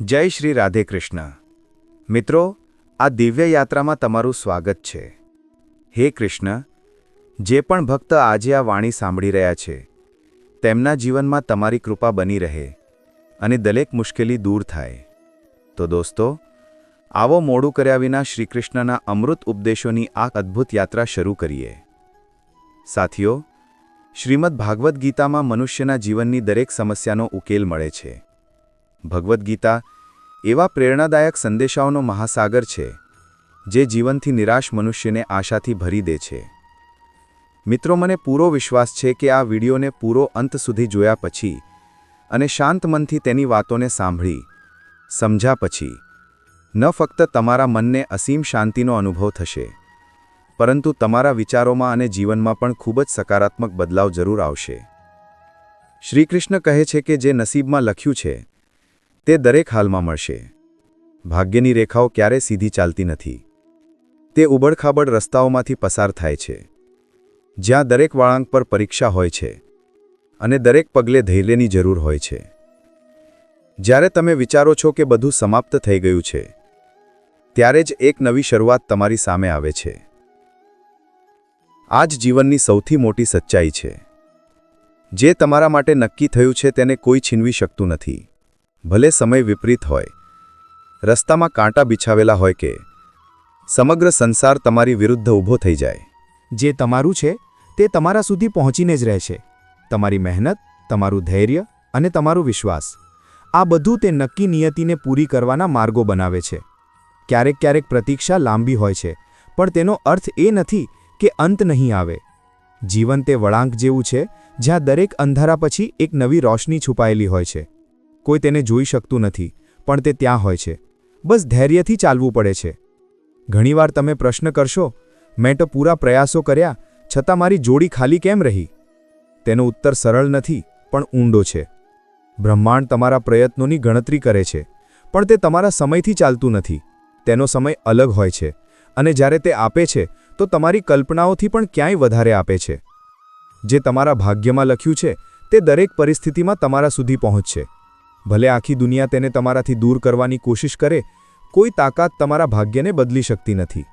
જય શ્રી રાધે કૃષ્ણ. મિત્રો, આ દિવ્ય યાત્રામાં તમારું સ્વાગત છે. હે કૃષ્ણ, જે પણ ભક્ત આજે આ વાણી સાંભળી રહ્યા છે, તેમના જીવનમાં તમારી કૃપા બની રહે અને દરેક મુશ્કેલી દૂર થાય. તો દોસ્તો, આવો મોડું કર્યા વિના શ્રીકૃષ્ણના અમૃત ઉપદેશોની આ અદ્ભુત યાત્રા શરૂ કરીએ. સાથીઓ, શ્રીમદ ભાગવદ્ ગીતામાં મનુષ્યના જીવનની દરેક સમસ્યાનો ઉકેલ મળે છે. ભગવદ્ ગીતા એવા પ્રેરણાદાયક સંદેશાઓનો મહાસાગર છે, જે જીવનથી નિરાશ મનુષ્યને આશાથી ભરી દે છે. મિત્રો, મને પૂરો વિશ્વાસ છે કે આ વિડીયોને પૂરો અંત સુધી જોયા પછી અને શાંત મનથી તેની વાતોને સાંભળી, સમજ્યા પછી, ન ફક્ત તમારા મનને અસીમ શાંતિનો અનુભવ થશે, પરંતુ તમારા વિચારોમાં અને જીવનમાં પણ ખૂબ જ સકારાત્મક બદલાવ જરૂર આવશે. શ્રીકૃષ્ણ કહે છે કે જે નસીબમાં લખ્યું છે તે દરેક હાલમાં મળશે. ભાગ્યની રેખાઓ ક્યારે સીધી ચાલતી નથી. તે ઉબડખાબડ રસ્તાઓમાંથી પસાર થાય છે. જ્યાં દરેક વાળાંક પર પરીક્ષા હોય છે. અને દરેક પગલે ધૈર્યની જરૂર હોય છે. જ્યારે તમે વિચારો છો કે બધું સમાપ્ત થઈ ગયું છે, ત્યારે જ એક નવી શરૂઆત તમારી સામે આવે છે. આ જ જીવનની સૌથી મોટી સચ્ચાઈ છે. જે તમારા માટે નક્કી થયું છે તેને કોઈ છીનવી શકતું નથી. ભલે સમય વિપરીત હોય. રસ્તામાં કાંટા બિછાવેલા હોય કે, સમગ્ર સંસાર તમારી વિરુદ્ધ ઊભો થઈ જાય. જે તમારું છે, તે તમારા સુધી પહોંચીને જ રહેશે. તમારી મહેનત, તમારું ધૈર્ય અને તમારો વિશ્વાસ, આ બધું તે નક્કી નિયતિને પૂરી કરવાના માર્ગો બનાવે છે. ક્યારેક ક્યારેક પ્રતીક્ષા લાંબી હોય છે, પણ તેનો અર્થ એ નથી કે અંત નહીં આવે. જીવન તે વળાંક જેવું છે, જ્યાં દરેક અંધારા પછી એક નવી રોશની છુપાયેલી હોય છે. કોઈ તેને જોઈ શકતું નથી, પણ તે ત્યાં હોય છે. બસ ધૈર્યથી ચાલવું પડે છે. ઘણીવાર તમે પ્રશ્ન કરશો, મેં તો પૂરા પ્રયાસો કર્યા, છતાં મારી જોડી ખાલી કેમ રહી? તેનો ઉત્તર સરળ નથી, પણ ઊંડો છે. બ્રહ્માંડ તમારા પ્રયત્નોની ગણતરી કરે છે, પણ તે તમારા સમયથી ચાલતું નથી. તેનો સમય અલગ હોય છે, અને જ્યારે તે આપે છે, તો તમારી કલ્પનાઓથી પણ ક્યાંય વધારે આપે છે. જે તમારા ભાગ્યમાં લખ્યું છે, તે દરેક પરિસ્થિતિમાં તમારા સુધી પહોંચશે. ભલે આખી દુનિયા તેને તમારાથી દૂર કરવાની કોશિશ કરે, કોઈ તાકાત તમારા ભાગ્યને બદલી શકતી નથી.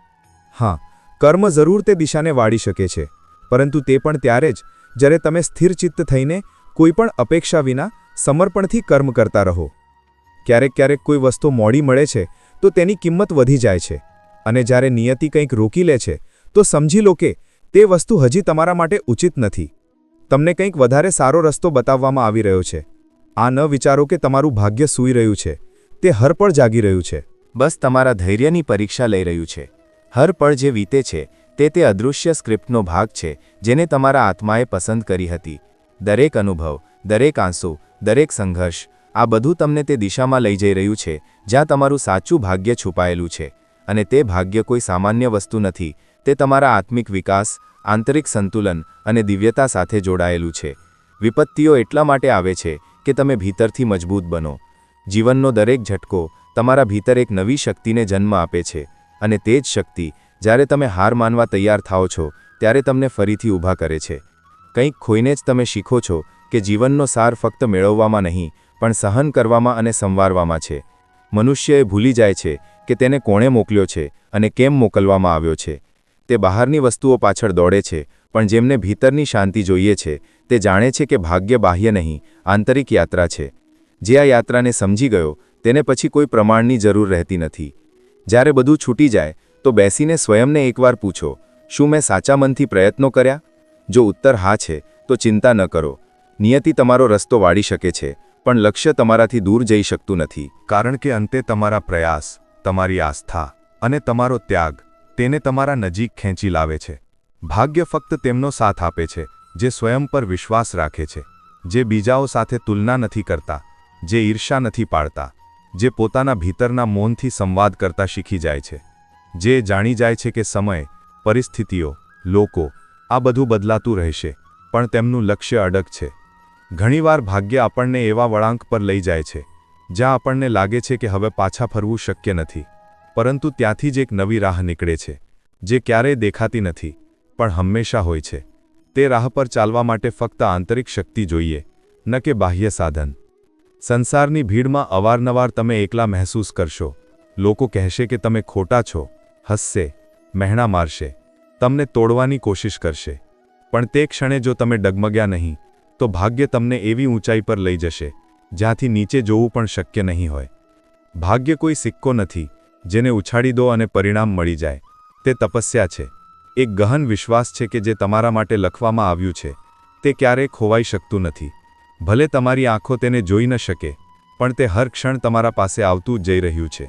હા, કર્મ જરૂર તે દિશાને વાળી શકે છે, પરંતુ તે પણ ત્યારે જ, જ્યારે તમે સ્થિરચિત્ત થઈને કોઈપણ અપેક્ષા વિના સમર્પણથી કર્મ કરતા રહો. ક્યારેક ક્યારેક કોઈ વસ્તુ મોડી મળે છે, તો તેની કિંમત વધી જાય છે, અને જ્યારે નિયતિ કંઈક રોકી લે છે, તો સમજી લો કે તે વસ્તુ હજી તમારા માટે ઉચિત નથી. તમને કંઈક વધારે સારો રસ્તો બતાવવામાં આવી રહ્યો છે. આ ન વિચારો કે તમારું ભાગ્ય સૂઈ રહ્યું છે. તે હરપળ જાગી રહ્યું છે. બસ તમારા ધૈર્યની પરીક્ષા લઈ રહ્યું છે. હરપળ જે વીતે છે, તે તે અદૃશ્ય સ્ક્રિપ્ટનો ભાગ છે, જેને તમારા આત્માએ પસંદ કરી હતી. દરેક અનુભવ, દરેક આંસુ, દરેક સંઘર્ષ, આ બધું તમને તે દિશામાં લઈ જઈ રહ્યું છે, જ્યાં તમારું સાચું ભાગ્ય છુપાયેલું છે. અને તે ભાગ્ય કોઈ સામાન્ય વસ્તુ નથી, તે તમારા આત્મિક વિકાસ, આંતરિક સંતુલન અને દિવ્યતા સાથે જોડાયેલું છે. વિપત્તિઓ એટલા માટે આવે છે કે તમે ભીતરથી મજબૂત બનો. જીવનનો દરેક ઝટકો તમારા ભીતર એક નવી શક્તિને જન્મ આપે છે અને તે જ શક્તિ જ્યારે તમે હાર માનવા તૈયાર થાઓ છો, ત્યારે તમને ફરીથી ઊભા કરે છે. કંઈક ખોઈને જ તમે શીખો છો કે જીવનનો સાર ફક્ત મેળવવામાં નહીં, પણ સહન કરવામાં અને સંવારવામાં છે. મનુષ્ય એ ભૂલી જાય છે કે તેને કોણે મોકલ્યો છે અને કેમ મોકલવામાં આવ્યો છે. તે બહારની વસ્તુઓ પાછળ દોડે છે, પણ જેમને ભીતરની શાંતિ જોઈએ છે તે જાણે છે કે ભાગ્ય બાહ્ય નહીં, આંતરિક યાત્રા છે. જે આ યાત્રાને સમજી ગયો, તેને પછી કોઈ પ્રમાણની જરૂર રહેતી નથી. જ્યારે બધું છૂટી જાય, તો બેસીને સ્વયંને એકવાર પૂછો, શું મેં સાચા મનથી પ્રયત્નો કર્યા? જો ઉત્તર હા છે, તો ચિંતા ન કરો. નિયતિ તમારો રસ્તો વાળી શકે છે, પણ લક્ષ્ય તમારાથી દૂર જઈ શકતું નથી. કારણ કે અંતે તમારા પ્રયાસ, તમારી આસ્થા અને તમારો ત્યાગ તેને તમારા નજીક ખેંચી લાવે છે. ભાગ્ય ફક્ત તેમનો સાથ આપે છે જે સ્વયં પર વિશ્વાસ રાખે છે, જે બીજાઓ સાથે તુલના નથી કરતા, જે ઈર્ષા નથી પાડતા, જે પોતાના ભીતરના મૌનથી સંવાદ કરતા શીખી જાય છે, જે જાણી જાય છે કે સમય, પરિસ્થિતિઓ, લોકો, આ બધું બદલાતું રહેશે, પણ તેમનું લક્ષ્ય અડગ છે. ઘણીવાર ભાગ્ય આપણને એવા વળાંક પર લઈ જાય છે, જ્યાં આપણને લાગે છે કે હવે પાછા ફરવું શક્ય નથી, પરંતુ ત્યાંથી જ એક નવી રાહ નીકળે છે, જે ક્યારેય દેખાતી નથી, પણ હંમેશા હોય છે. તે રાહ પર ચાલવા માટે ફક્ત આંતરિક શક્તિ જોઈએ, ન કે બાહ્ય સાધન. સંસારની ભીડમાં અવારનવાર તમે એકલા મહેસૂસ કરશો. લોકો કહેશે કે તમે ખોટા છો, હસશે, મહેણા મારશે, તમને તોડવાની કોશિશ કરશે. પણ તે ક્ષણે જો તમે ડગમગ્યા નહીં, તો ભાગ્ય તમને એવી ઊંચાઈ પર લઈ જશે, જ્યાંથી નીચે જોવું પણ શક્ય નહીં હોય. ભાગ્ય કોઈ સિક્કો નથી, જેને ઉછાળી દો અને પરિણામ મળી જાય. તે તપસ્યા છે. એક ગહન વિશ્વાસ છે કે જે તમારા માટે લખવામાં આવ્યું છે, તે ક્યારેય ખોવાઈ શકતું નથી. ભલે તમારી આંખો તેને જોઈ ન શકે, પણ તે હર ક્ષણ તમારા પાસે આવતું જઈ રહ્યું છે.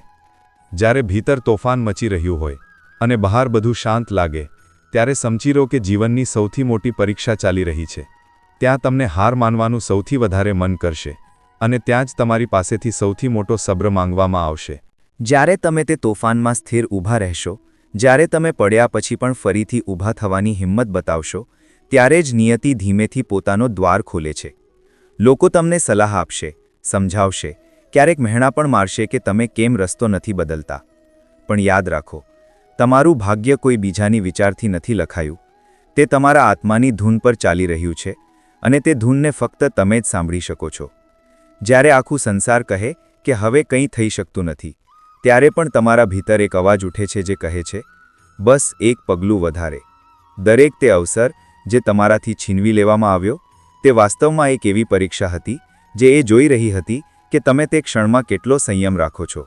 જ્યારે ભીતર તોફાન મચી રહ્યું હોય, અને બહાર બધું શાંત લાગે, ત્યારે સમજી લો કે જીવનની સૌથી મોટી પરીક્ષા ચાલી રહી છે. ત્યાં તમને હાર માનવાનું સૌથી વધારે મન કરશે, અને ત્યાં જ તમારી પાસેથી સૌથી મોટો સબ્ર માંગવામાં આવશે. જ્યારે તમે તે તોફાનમાં સ્થિર ઊભા રહેશો જ્યારે તમે પડ્યા પછી પણ ફરીથી ઊભા થવાની હિંમત બતાવશો, ત્યારે જ નિયતિ ધીમેથી પોતાનો દ્વાર ખોલે છે. લોકો તમને સલાહ આપશે, સમજાવશે, ક્યારેક મહેણા પણ મારશે કે તમે કેમ રસ્તો નથી બદલતા. પણ યાદ રાખો, તમારું ભાગ્ય કોઈ બીજાની વિચારથી નથી લખાયું. તે તમારા આત્માની ધૂન પર ચાલી રહ્યું છે અને તે ધૂનને ફક્ત તમે જ સાંભળી શકો છો. જ્યારે આખું સંસાર કહે કે હવે કંઈ થઈ શકતું નથી ત્યારે પણ તમારા ભીતર એક અવાજ ઉઠે છે જે કહે છે, બસ એક પગલું વધારે. દરેક તે અવસર જે તમારાથી છીનવી લેવામાં આવ્યો, તે વાસ્તવમાં એક એવી પરીક્ષા હતી, જે એ જોઈ રહી હતી કે તમે તે ક્ષણમાં કેટલો સંયમ રાખો છો.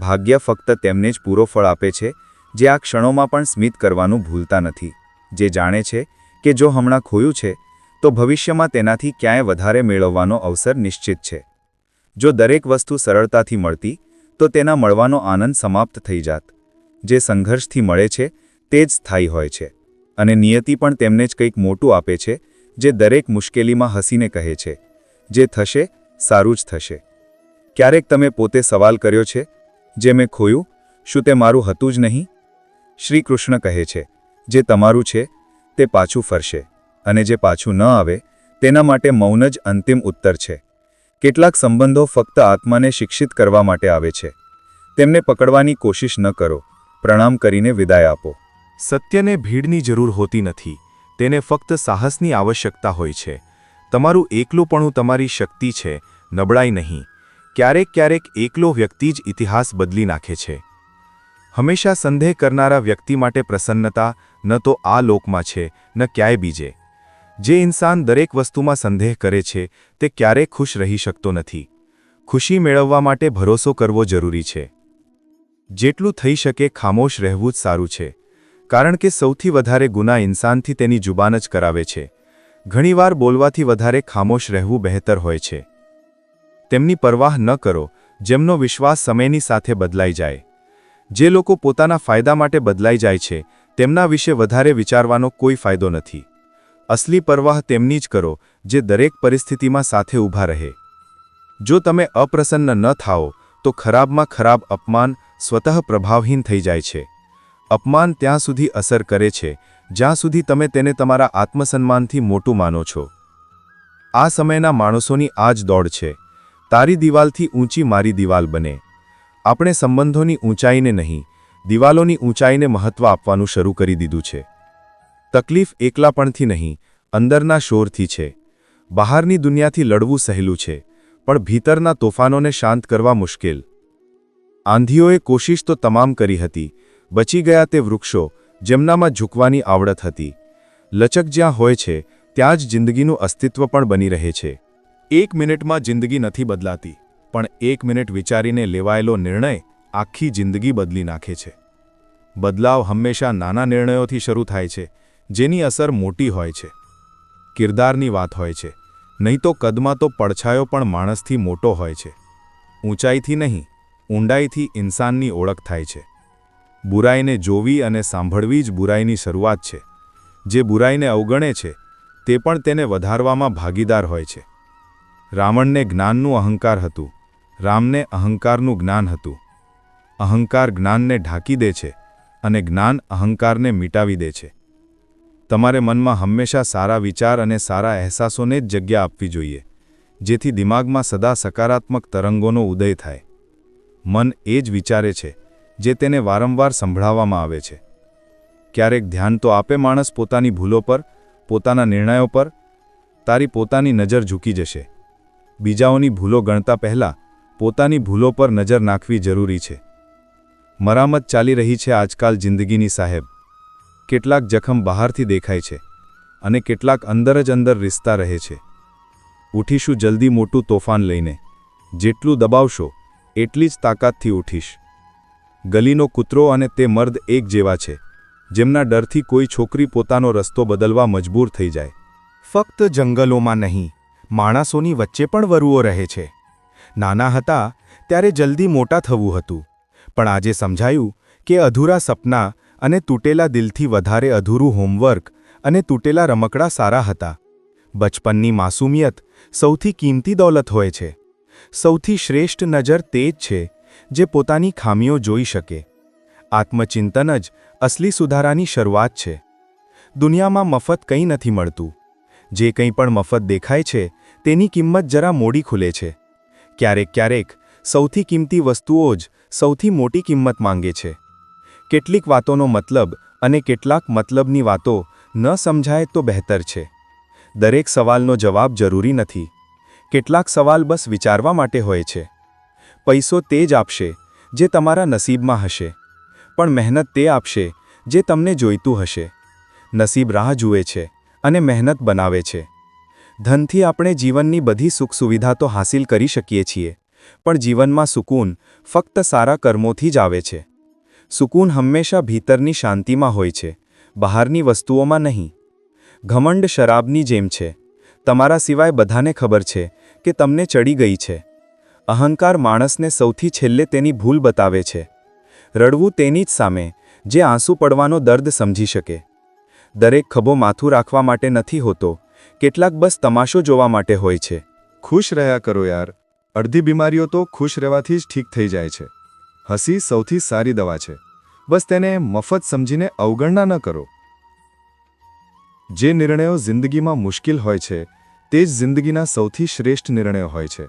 ભાગ્ય ફક્ત તેમને જ પૂરો ફળ આપે છે, જે આ ક્ષણોમાં પણ સ્મિત કરવાનું ભૂલતા નથી. જે જાણે છે કે જો હમણાં ખોયું છે, તો ભવિષ્યમાં તેનાથી ક્યાંય વધારે મેળવવાનો અવસર નિશ્ચિત છે. જો દરેક વસ્તુ સરળતાથી મળતી તો તેના મળવાનો આનંદ સમાપ્ત થઈ જાત. જે સંઘર્ષથી મળે છે, તે જ સ્થાયી હોય છે. અને નિયતિ પણ તેમને જ કંઈક મોટું આપે છે, જે દરેક મુશ્કેલીમાં હસીને કહે છે. જે થશે, સારું જ થશે. ક્યારેક તમે પોતે સવાલ કર્યો છે, જે મેં ખોયું, શું તે મારું હતું જ નહીં? શ્રી કૃષ્ણ કહે છે, જે તમારું છે, તે પાછું ફરશે. અને જે પાછું ન આવે, તેના માટે મૌન જ અંતિમ ઉત્તર છે. કેટલાક સંબંધો ફક્ત આત્માને શિક્ષિત કરવા માટે આવે છે. તેમને પકડવાની કોશિશ ન કરો. પ્રણામ કરીને વિદાય આપો. સત્યને ભીડની જરૂર હોતી નથી. તેને ફક્ત સાહસની આવશ્યકતા હોય છે. તમારું એકલુંપણું તમારી શક્તિ છે. નબળાઈ નહીં. ક્યારેક ક્યારેક એકલો વ્યક્તિ જ ઇતિહાસ બદલી નાખે છે. હંમેશા સંદેહ કરનારા વ્યક્તિ માટે પ્રસન્નતા ન તો આ લોકમાં છે, ન ક્યાંય બીજે. જે ઇન્સાન દરેક વસ્તુમાં સંદેહ કરે છે, તે ક્યારેય ખુશ રહી શકતો નથી. ખુશી મેળવવા માટે ભરોસો કરવો જરૂરી છે. જેટલું થઈ શકે ખામોશ રહેવું જ સારું છે, કારણ કે સૌથી વધારે ગુના ઇન્સાનથી તેની જુબાન જ કરાવે છે. ઘણીવાર બોલવાથી વધારે ખામોશ રહેવું બહેતર હોય છે. તેમની પરવાહ ન કરો, જેમનો વિશ્વાસ સમયની સાથે બદલાઈ જાય. જે લોકો પોતાના ફાયદા માટે બદલાઈ જાય છે, તેમના વિશે વધારે વિચારવાનો કોઈ ફાયદો નથી. અસલી પરવાહ તેમની જ કરો, જે દરેક પરિસ્થિતિમાં સાથે ઊભા રહે. જો તમે અપ્રસન્ન ન થાઓ, તો ખરાબમાં ખરાબ અપમાન સ્વતઃ પ્રભાવહીન થઈ જાય છે. અપમાન ત્યાં સુધી અસર કરે છે, જ્યાં સુધી તમે તેને તમારા આત્મસન્માનથી મોટું માનો છો. આ સમયના માણસોની આ જ દોડ છે. તારી દિવાલથી ઊંચી મારી દિવાલ બને. આપણે સંબંધોની ઊંચાઈને નહીં, દિવાલોની ઊંચાઈને મહત્વ આપવાનું શરૂ કરી દીધું છે. તકલીફ એકલાપણથી નહીં, અંદરના શોરથી છે. બહારની દુનિયાથી લડવું સહેલું છે, પણ ભીતરના તોફાનોને શાંત કરવા મુશ્કેલ. આંધીઓએ કોશિશ તો તમામ કરી હતી, બચી ગયા તે વૃક્ષો, જેમનામાં ઝૂકવાની આવડત હતી. લચક જ્યાં હોય છે, ત્યાં જ જિંદગીનું અસ્તિત્વ પણ બની રહે છે. એક મિનિટમાં જિંદગી નથી બદલાતી, પણ એક મિનિટ વિચારીને લેવાયેલો નિર્ણય આખી જિંદગી બદલી નાખે છે. બદલાવ હંમેશા નાના નિર્ણયોથી શરૂ થાય છે જેની અસર મોટી હોય છે. કિરદારની વાત હોય છે. નહીં તો કદમાં તો પડછાયો પણ માણસથી મોટો હોય છે. ઊંચાઈથી નહીં, ઊંડાઈથી ઇન્સાનની ઓળખ થાય છે. બુરાઈને જોવી અને સાંભળવી જ બુરાઈની શરૂઆત છે. જે બુરાઈને અવગણે છે, તે પણ તેને વધારવામાં ભાગીદાર હોય છે. રાવણને જ્ઞાનનું અહંકાર હતું. રામને અહંકારનું જ્ઞાન હતું. અહંકાર જ્ઞાનને ઢાંકી દે છે અને જ્ઞાન અહંકારને મિટાવી દે છે. તમારે મનમાં હંમેશા સારા વિચાર અને સારા અહેસાસોને જ જગ્યા આપવી જોઈએ, જેથી દિમાગમાં સદા સકારાત્મક તરંગોનો ઉદય થાય. મન એ જ વિચારે છે, જે તેને વારંવાર સંભળાવવામાં આવે છે. ક્યારેક ધ્યાન તો આપે માણસ પોતાની ભૂલો પર, પોતાના નિર્ણયો પર, તારી પોતાની નજર ઝૂકી જશે. બીજાઓની ભૂલો ગણતા પહેલાં, પોતાની ભૂલો પર નજર નાખવી જરૂરી છે. મરામત ચાલી રહી છે આજકાલ જિંદગીની સાહેબ. કેટલાક જખમ બહારથી દેખાય છે અને કેટલાક અંદર જ અંદર રિસ્તા રહે છે. ઉઠીશું જલ્દી મોટું તોફાન લઈને. જેટલું દબાવશો, એટલી જ તાકાતથી ઉઠીશ. ગલીનો કૂતરો અને તે મર્દ એક જેવા છે, જેમના ડરથી કોઈ છોકરી પોતાનો રસ્તો બદલવા મજબૂર થઈ જાય. ફક્ત જંગલોમાં નહીં, માણસોની વચ્ચે પણ વરુઓ રહે છે. નાના હતા, ત્યારે જલ્દી મોટા થવું હતું. પણ આજે સમજાયું કે અધૂરા સપના અને તૂટેલા દિલથી વધારે અધૂરું હોમવર્ક અને તૂટેલા રમકડા સારા હતા. બચપનની માસૂમિયત સૌથી કિંમતી દોલત હોય છે. સૌથી શ્રેષ્ઠ નજર તે જ છે જે પોતાની ખામીઓ જોઈ શકે. આત્મચિંતન જ અસલી સુધારાની શરૂઆત છે. દુનિયામાં મફત કંઈ નથી મળતું. જે કંઈ પણ મફત દેખાય છે તેની કિંમત જરા મોડી ખુલે છે. ક્યારેક ક્યારેક સૌથી કિંમતી વસ્તુઓ જ સૌથી મોટી કિંમત માંગે છે. કેટલીક વાતોનો મતલબ અને કેટલાક મતલબની વાતો ન સમજાય તો બહેતર છે. દરેક સવાલનો જવાબ જરૂરી નથી. કેટલાક સવાલ બસ વિચારવા માટે હોય છે. પૈસો તે જ આપશે જે તમારા નસીબમાં હશે. પણ મહેનત તે આપશે જે તમને જોઈતું હશે. નસીબ રાહ જુએ છે અને મહેનત બનાવે છે. ધનથી આપણે જીવનની બધી સુખ સુવિધા તો હાંસિલ કરી શકીએ છીએ, પણ જીવનમાં સુકૂન ફક્ત સારા કર્મોથી જ આવે છે. સુકૂન હંમેશા ભીતરની શાંતિમાં હોય છે, બહારની વસ્તુઓમાં નહીં. ઘમંડ શરાબની જેમ છે. તમારા સિવાય બધાને ખબર છે કે તમને ચડી ગઈ છે. અહંકાર માણસને સૌથી છેલ્લે તેની ભૂલ બતાવે છે. રડવું તેની જ સામે, જે આંસુ પડવાનો દર્દ સમજી શકે. દરેક ખભો માથું રાખવા માટે નથી હોતો. કેટલાક બસ તમાશો જોવા માટે હોય છે. ખુશ રહ્યા કરો યાર. અડધી બીમારીઓ તો ખુશ રહેવાથી જ ઠીક થઈ જાય છે. હસી સૌથી સારી દવા છે. બસ તેને મફત સમજીને અવગણના ન કરો. જે નિર્ણયો જિંદગીમાં મુશ્કેલ હોય છે, તે જ જિંદગીના સૌથી શ્રેષ્ઠ નિર્ણયો હોય છે.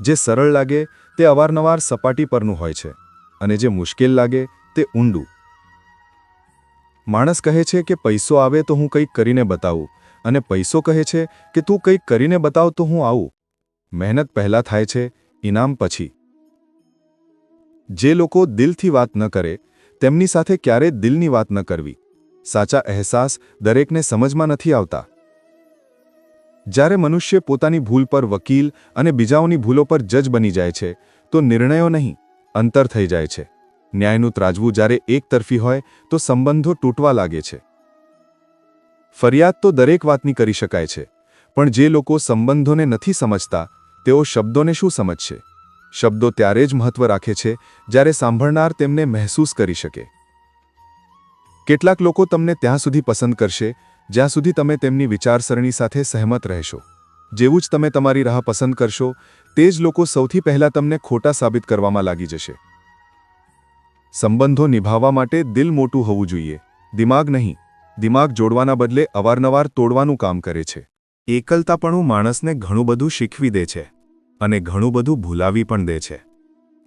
જે સરળ લાગે, તે અવારનવાર સપાટી પરનું હોય છે. અને જે મુશ્કેલ લાગે, તે ઊંડું. માણસ કહે છે કે પૈસો આવે તો હું કંઈક કરીને બતાવું, અને પૈસો કહે છે કે તું કંઈક કરીને બતાવ તો હું આવું. મહેનત પહેલાં થાય છે ઇનામ પછી. જે લોકો દિલથી વાત ન કરે, તેમની સાથે ક્યારેય દિલની વાત ન કરવી. સાચા અહેસાસ દરેકને સમજમાં નથી આવતા. જ્યારે મનુષ્ય પોતાની ભૂલ પર વકીલ અને બીજાઓની ભૂલો પર જજ બની જાય છે, તો નિર્ણયો નહીં, અંતર થઈ જાય છે. ન્યાયનું ત્રાજવું જ્યારે એકતરફી હોય, તો સંબંધો તૂટવા લાગે છે. ફરિયાદ તો દરેક વાતની કરી શકાય છે, પણ જે લોકો સંબંધોને નથી સમજતા, તેઓ શબ્દોને શું સમજશે? શબ્દો ત્યારે જ મહત્વ રાખે છે, જ્યારે સાંભળનાર તેમને મહેસૂસ કરી શકે. કેટલાક લોકો તમને ત્યાં સુધી પસંદ કરશે, જ્યાં સુધી તમે તેમની વિચારસરણી સાથે સહેમત રહેશો. જેવું જ તમે તમારી રાહ પસંદ કરશો, તે જ લોકો સૌથી પહેલા તમને ખોટા સાબિત કરવામાં લાગી જશે. સંબંધો નિભાવવા માટે દિલ મોટું હોવું જોઈએ. દિમાગ નહીં. દિમાગ જોડવાના બદલે અવારનવાર તોડવાનું કામ કરે છે. એકલતાપણું માણસને ઘણું બધું શીખવી દે છે. અને ઘણું બધું ભૂલાવી પણ દે છે.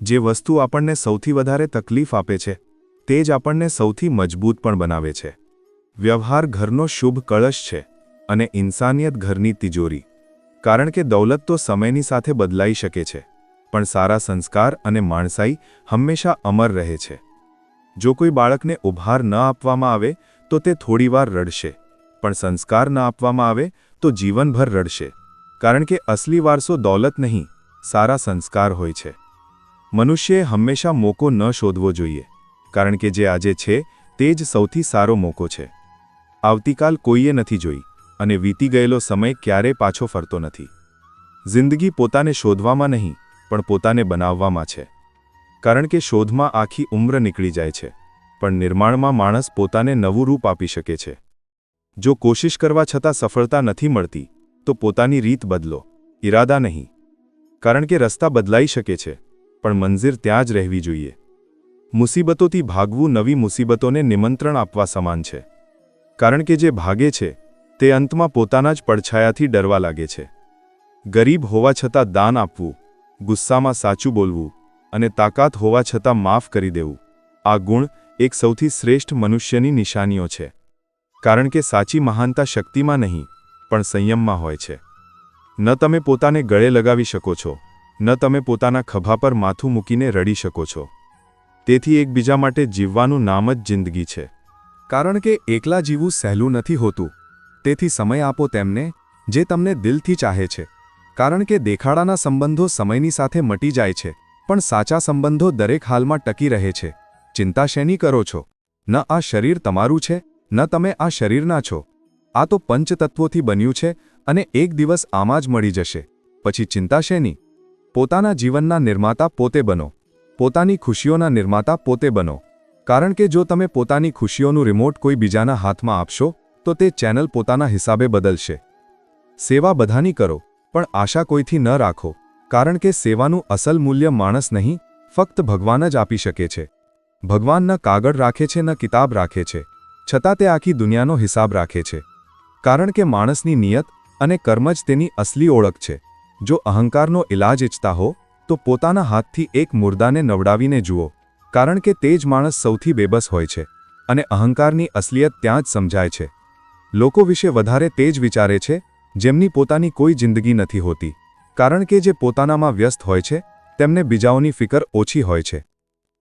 જે વસ્તુ આપણને સૌથી વધારે તકલીફ આપે છે, તે જ આપણને સૌથી મજબૂત પણ બનાવે છે. વ્યવહાર ઘરનો શુભ કળશ છે અને ઇન્સાનિયત ઘરની તિજોરી. કારણ કે દૌલત તો સમયની સાથે બદલાઈ શકે છે, પણ સારા સંસ્કાર અને માણસાઈ હંમેશા અમર રહે છે. જો કોઈ બાળકને ઉભાર ન આપવામાં આવે, તો તે થોડીવાર રડશે, પણ સંસ્કાર ન આપવામાં આવે, તો જીવનભર રડશે. કારણ કે અસલી વારસો દોલત નહીં, સારા સંસ્કાર હોય છે. મનુષ્યએ હંમેશા મોકો ન શોધવો જોઈએ, કારણ કે જે આજે છે, તે જ સૌથી સારો મોકો છે. આવતીકાલ કોઈએ નથી જોઈ, અને વીતી ગયેલો સમય ક્યારે પાછો ફરતો નથી. જિંદગી પોતાને શોધવામાં નહીં, પણ પોતાને બનાવવામાં છે. કારણ કે શોધમાં આખી ઉમ્ર નીકળી જાય છે, પણ નિર્માણમાં માણસ પોતાને નવું રૂપ આપી શકે છે. જો કોશિશ કરવા છતાં સફળતા નથી મળતી તો પોતાની રીત બદલો. ઈરાદા નહીં. કારણ કે રસ્તા બદલાઈ શકે છે, પણ મંજિર ત્યાં જ રહેવી જોઈએ. મુસીબતોથી ભાગવું નવી મુસીબતોને નિમંત્રણ આપવા સમાન છે. કારણ કે જે ભાગે છે, તે અંતમાં પોતાના જ પડછાયાથી ડરવા લાગે છે. ગરીબ હોવા છતાં દાન આપવું, ગુસ્સામાં સાચું બોલવું અને તાકાત હોવા છતાં માફ કરી દેવું, આ ગુણ એક સૌથી શ્રેષ્ઠ મનુષ્યની નિશાનીઓ છે. કારણ કે સાચી મહાનતા શક્તિમાં નહીં પણ સંયમમાં હોય છે. ન તમે પોતાને ગળે લગાવી શકો છો, ન તમે પોતાના ખભા પર માથું મૂકીને રડી શકો છો. તેથી એકબીજા માટે જીવવાનું નામ જ જિંદગી છે. કારણ કે એકલા જીવવું સહેલું નથી હોતું. તેથી સમય આપો તેમને, જે તમને દિલથી ચાહે છે. કારણ કે દેખાડાના સંબંધો સમયની સાથે મટી જાય છે, પણ સાચા સંબંધો દરેક હાલમાં ટકી રહે છે. ચિંતા શેની કરો છો. ન આ શરીર તમારું છે, ન તમે આ શરીરના છો. આ તો પંચતત્વોથી બન્યું છે અને એક દિવસ આમાં જ મળી જશે. પછી ચિંતા શેની પોતાના જીવનના નિર્માતા પોતે બનો. પોતાની ખુશીઓના નિર્માતા પોતે બનો. કારણ કે જો તમે પોતાની ખુશીઓનું રિમોટ કોઈ બીજાના હાથમાં આપશો, તો તે ચેનલ પોતાના હિસાબે બદલશે. સેવા બધાની કરો, પણ આશા કોઈથી ન રાખો. કારણ કે સેવાનું અસલ મૂલ્ય માણસ નહીં, ફક્ત ભગવાન જ આપી શકે છે. ભગવાન ન કાગળ રાખે છે, ન કિતાબ રાખે છે. છતાં તે આખી દુનિયાનો હિસાબ રાખે છે. કારણ કે માણસની નિયત અને કર્મ જ તેની અસલી ઓળખ છે. જો અહંકારનો ઇલાજ ઇચ્છતા હો, તો પોતાના હાથથી એક મુર્દાને નવડાવીને જુઓ, કારણ કે તે જ માણસ સૌથી બેબસ હોય છે અને અહંકારની અસલિયત ત્યાં જ સમજાય છે. લોકો વિશે વધારે તે જ વિચારે છે, જેમની પોતાની કોઈ જિંદગી નથી હોતી, કારણ કે જે પોતાનામાં વ્યસ્ત હોય છે, તેમને બીજાઓની ફિકર ઓછી હોય છે.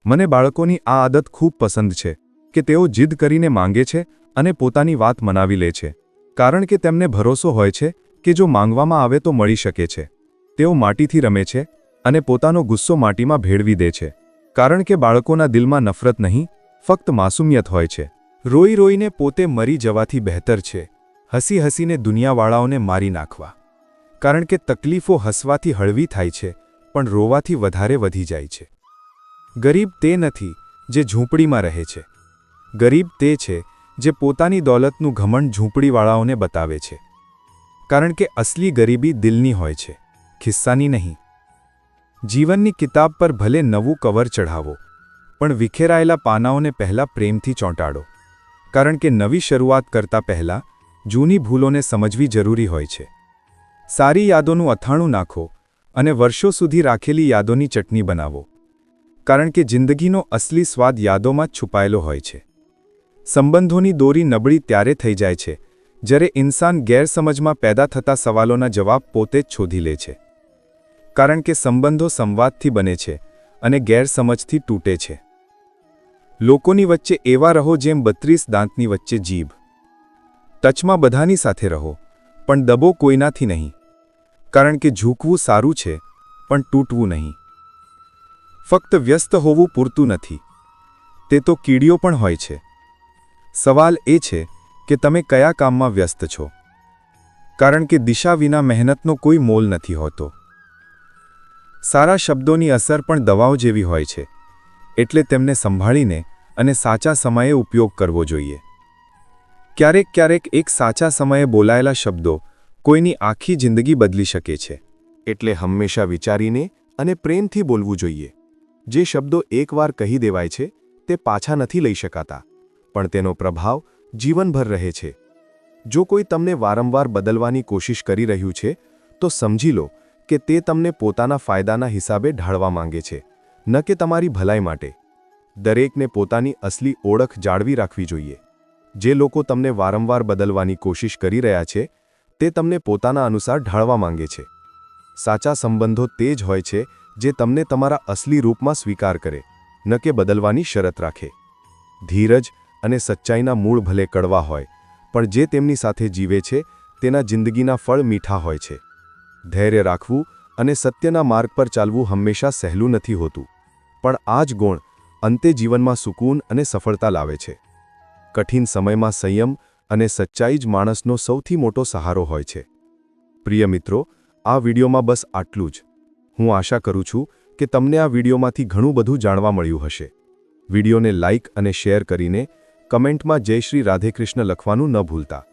મને બાળકોની આ આદત ખૂબ પસંદ છે, કે તેઓ જીદ કરીને માંગે છે અને પોતાની વાત મનાવી લે છે. કારણ કે તેમને ભરોસો હોય છે કે જો માંગવામાં આવે તો મળી શકે છે. તેઓ માટીથી રમે છે અને પોતાનો ગુસ્સો માટીમાં ભેળવી દે છે. કારણ કે બાળકોના દિલમાં નફરત નહીં, ફક્ત માસુમિયત હોય છે. રોઈ રોઈને પોતે મરી જવાથી બહેતર છે. હસી હસીને દુનિયાવાળાઓને મારી નાખવા. કારણ કે તકલીફો હસવાથી હળવી થાય છે, પણ રોવાથી વધારે વધી જાય છે. ગરીબ તે નથી જે ઝૂંપડીમાં રહે છે. ગરીબ તે છે જે પોતાની દોલતનું ઘમંડ ઝૂંપડીવાળાઓને બતાવે છે. કારણ કે અસલી ગરીબી દિલની હોય છે, ખિસ્સાની નહીં. જીવનની કિતાબ પર ભલે નવું કવર ચઢાવો, પણ વિખેરાયેલા પાનાઓને પહેલાં પ્રેમથી ચોંટાડો. કારણ કે નવી શરૂઆત કરતા પહેલાં, જૂની ભૂલોને સમજવી જરૂરી હોય છે. સારી યાદોનું અથાણું નાખો અને વર્ષો સુધી રાખેલી યાદોની ચટણી બનાવો. કારણ કે જિંદગીનો અસલી સ્વાદ યાદોમાં છુપાયેલો હોય છે. સંબંધોની દોરી નબળી ત્યારે થઈ જાય છે, જ્યારે ઇન્સાન ગેરસમજમાં પેદા થતા સવાલોના જવાબ પોતે જ શોધી લે છે. કારણ કે સંબંધો સંવાદથી બને છે અને ગેરસમજથી તૂટે છે. લોકોની વચ્ચે એવા રહો જેમ બત્રીસ દાંતની વચ્ચે જીભ. ટચમાં બધાની સાથે રહો, પણ દબો કોઈનાથી નહીં. કારણ કે ઝૂકવું સારું છે, પણ તૂટવું નહીં. ફક્ત વ્યસ્ત હોવું પૂરતું નથી. તે તો કીડીઓ પણ હોય છે. સવાલ એ છે કે તમે કયા કામમાં વ્યસ્ત છો? કારણ કે દિશા વિના મહેનતનો કોઈ મોલ નથી હોતો. સારા શબ્દોની અસર પણ દવાઓ જેવી હોય છે. એટલે તેમને સંભાળીને અને સાચા સમયે ઉપયોગ કરવો જોઈએ. ક્યારેક ક્યારેક એક સાચા સમયે બોલાયેલા શબ્દો કોઈની આખી જિંદગી બદલી શકે છે. એટલે હંમેશા વિચારીને અને પ્રેમથી બોલવું જોઈએ. જે શબ્દો એકવાર કહી દેવાય છે, તે પાછા નથી લઈ શકાતા. પણ તેનો પ્રભાવ જીવનભર રહે છે. જો કોઈ તમને વારંવાર બદલવાની કોશિશ કરી રહ્યું છે, તો સમજી લો કે તે તમને પોતાના ફાયદાના હિસાબે ઢાળવા માંગે છે, ન કે તમારી ભલાઈ માટે. દરેકને પોતાની અસલી ઓળખ જાળવી રાખવી જોઈએ. જે લોકો તમને વારંવાર બદલવાની કોશિશ કરી રહ્યા છે, તે તમને પોતાના અનુસાર ઢાળવા માંગે છે. સાચા સંબંધો તે જ હોય છે, જે તમને તમારા અસલી રૂપમાં સ્વીકાર કરે, ન કે બદલવાની શરત રાખે. ધીરજ અને સચ્ચાઈના મૂળ ભલે કડવા હોય, પણ જે તેમની સાથે જીવે છે, તેના જિંદગીના ફળ મીઠા હોય છે. ધૈર્ય રાખવું અને સત્યના માર્ગ પર ચાલવું હંમેશા સહેલું નથી હોતું, પણ આ જ ગુણ અંતે જીવનમાં સુકૂન અને સફળતા લાવે છે. કઠિન સમયમાં સંયમ અને સચ્ચાઈ જ માણસનો સૌથી મોટો સહારો હોય છે. પ્રિય મિત્રો, આ વિડીયોમાં બસ આટલું જ. હું આશા કરું છું કે તમને આ વિડીયોમાંથી ઘણું બધું જાણવા મળ્યું હશે. વિડીયોને લાઇક અને શેર કરીને કમેન્ટમાં જય શ્રી રાધેકૃષ્ણ લખવાનું ન ભૂલતા.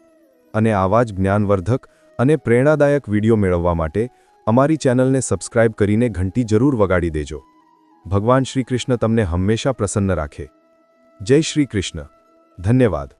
અને આવા જ જ્ઞાનવર્ધક અને પ્રેરણાદાયક વીડિયો મેળવવા માટે અમારી ચેનલને સબસ્ક્રાઇબ કરીને ઘંટી જરૂર વગાડી દેજો. ભગવાન શ્રી કૃષ્ણ તમને હંમેશા પ્રસન્ન રાખે. જય શ્રી કૃષ્ણ. ધન્યવાદ.